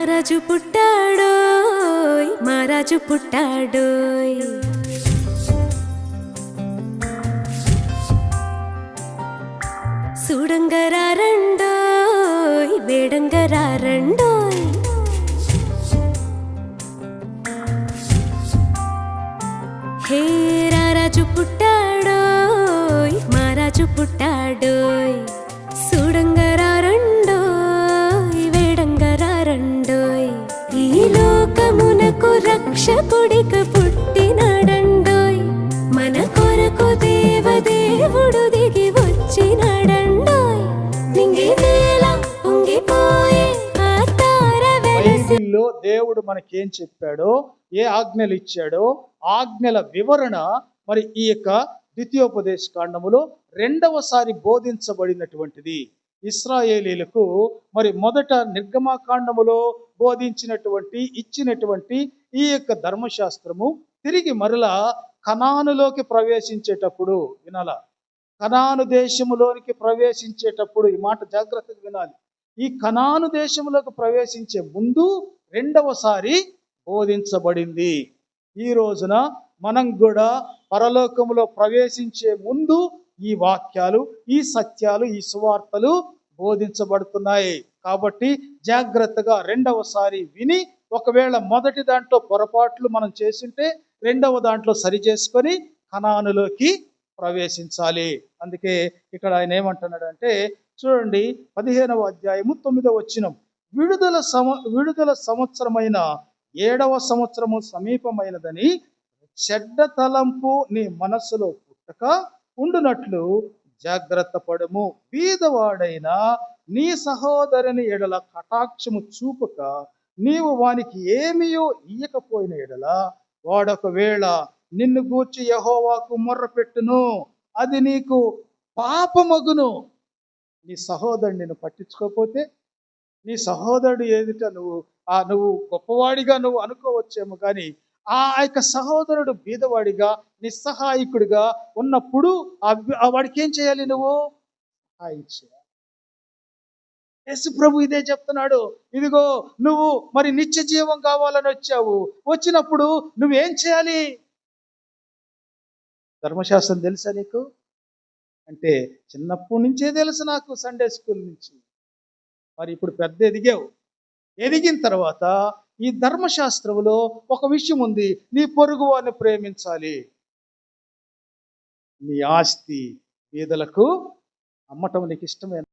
రాజు పుట్టాడోయ్ మహారాజు పుట్టాడోయ్. సుడంగరారండోయ్ వేడంగరారండోయ్ హే రారాజు పుట్టాడోయ్ రక్షకుడిక పుట్టినడండోయ్. మన కొరకు దేవదేవుడు దిగి వచ్చినడండోయ్. నింగి పొంగిపోయే బైబిల్లో దేవుడు మనకేం చెప్పాడో ఏ ఆజ్ఞలు ఇచ్చాడో ఆజ్ఞల వివరణ మరి ఈ యొక్క ద్వితీయోపదేశ కాండములో రెండవసారి బోధించబడినటువంటిది. ఇస్రాయేలీలకు మరి మొదట నిర్గమాకాండములో బోధించినటువంటి ఇచ్చినటువంటి ఈ యొక్క ధర్మశాస్త్రము తిరిగి మరలా కనానులోకి ప్రవేశించేటప్పుడు వినాల? కనాను దేశములోనికి ప్రవేశించేటప్పుడు ఈ మాట జాగ్రత్తగా వినాలి. ఈ కనాను దేశంలోకి ప్రవేశించే ముందు రెండవసారి బోధించబడింది. ఈ రోజున మనం కూడా పరలోకములో ప్రవేశించే ముందు ఈ వాక్యాలు ఈ సత్యాలు ఈ సువార్తలు బోధించబడుతున్నాయి. కాబట్టి జాగ్రత్తగా రెండవసారి విని ఒకవేళ మొదటి దాంట్లో పొరపాట్లు మనం చేసింటే రెండవ దాంట్లో సరి చేసుకొని కనానులోకి ప్రవేశించాలి. అందుకే ఇక్కడ ఆయన ఏమంటున్నాడంటే చూడండి పదిహేనవ అధ్యాయము తొమ్మిదవ వచ్చినం విడుదల సమ విడుదల సంవత్సరమైన ఏడవ సంవత్సరము సమీపమైనదని చెడ్డ తలంపు నీ మనస్సులో పుట్టక ఉండునట్లు జాగ్రత్త పడము. బీదవాడైన నీ సహోదరుని ఎడల కటాక్షము చూపక నీవు వానికి ఏమియో ఇయ్యకపోయిన ఎడల వాడొకవేళ నిన్ను గూర్చి యహోవాకు మొర్ర పెట్టును అది నీకు పాపమగును. నీ సహోదరుని నిన్ను పట్టించుకోకపోతే నీ సహోదరుడు ఏదిట నువ్వు ఆ నువ్వు గొప్పవాడిగా నువ్వు అనుకోవచ్చేమో కానీ ఆ యొక్క సహోదరుడు బీదవాడిగా నిస్సహాయకుడిగా ఉన్నప్పుడు ఆ వాడికి ఏం చేయాలి నువ్వు? సహాయం చేయాలి యేసు ప్రభు ఇదే చెప్తున్నాడు. ఇదిగో నువ్వు మరి నిత్య జీవం కావాలని వచ్చావు. వచ్చినప్పుడు నువ్వేం చేయాలి? ధర్మశాస్త్రం తెలుసా నీకు? అంటే చిన్నప్పటి నుంచే తెలుసు నాకు సండే స్కూల్ నుంచి. మరి ఇప్పుడు పెద్ద ఎదిగావు. ఎదిగిన తర్వాత ఈ ధర్మశాస్త్రంలో ఒక విషయం ఉంది నీ పొరుగు వారిని ప్రేమించాలి. నీ ఆస్తి పేదలకు అమ్మటం నీకు ఇష్టమైన